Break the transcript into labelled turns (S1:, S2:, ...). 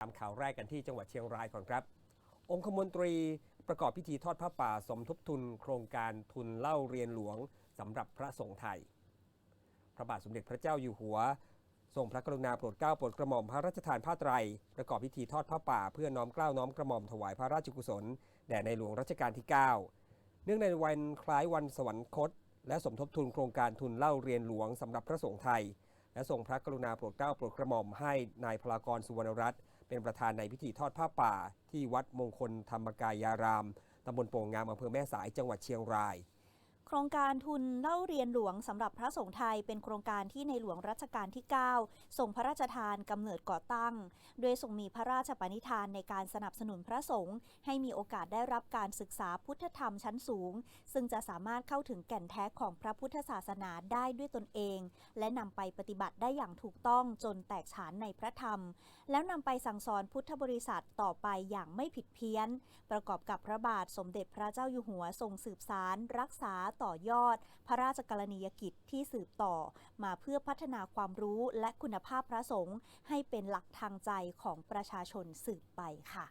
S1: ตามข่าวแรกกันที่จังหวัดเชียงรายก่อนครับ องคมนตรีประกอบพิธีทอดผ้าป่าสมทบทุน โครงการทุนเล่าเรียนหลวงสำหรับพระสงฆ์ไทย พระบาทสมเด็จพระเจ้าอยู่หัว ทรงพระกรุณาโปรดเกล้าโปรดกระหม่อมพระราชทานผ้าไตร ประกอบพิธีทอดผ้าป่าเพื่อน้อมเกล้าน้อมกระหม่อมถวายพระราชกุศลแด่ในหลวงรัชกาลที่ 9 เนื่องในวันคล้ายวันสวรรคต และสมทบทุนโครงการทุนเล่าเรียนหลวงสำหรับพระสงฆ์ไทย และทรงพระกรุณาโปรดเกล้าโปรดกระหม่อมให้นายพลากรสุวรรณรัตน์ เป็นประธานในพิธีทอดผ้าป่า ที่วัดมงคลธรรมกายารามตำบลโป่งงามอำเภอแม่สายจังหวัดเชียงราย
S2: โครงการทุนเล่าเรียนหลวงสำหรับพระสงฆ์ไทยเป็นโครงการที่ในหลวงรัชกาลที่9ส่งพระราชทานกำเนิดก่อตั้ง โดยทรงมีพระราชปณิธานในการสนับสนุนพระสงฆ์ให้มีโอกาสได้รับการศึกษาพุทธธรรมชั้นสูง ซึ่งจะสามารถเข้าถึงแก่นแท้ของพระพุทธศาสนาได้ด้วยตนเอง และนำไปปฏิบัติได้อย่างถูกต้องจนแตกฉานในพระธรรม แล้วนำไปสั่งสอนพุทธบริษัทต่อไปอย่างไม่ผิดเพี้ยน ประกอบกับพระบาทสมเด็จพระเจ้าอยู่หัวทรงสืบสารรักษาต่อยอด พระราชกรณียกิจที่สืบต่อ มาเพื่อพัฒนาความรู้และคุณภาพพระสงฆ์ให้เป็นหลักทางใจของประชาชนสืบไปค่ะ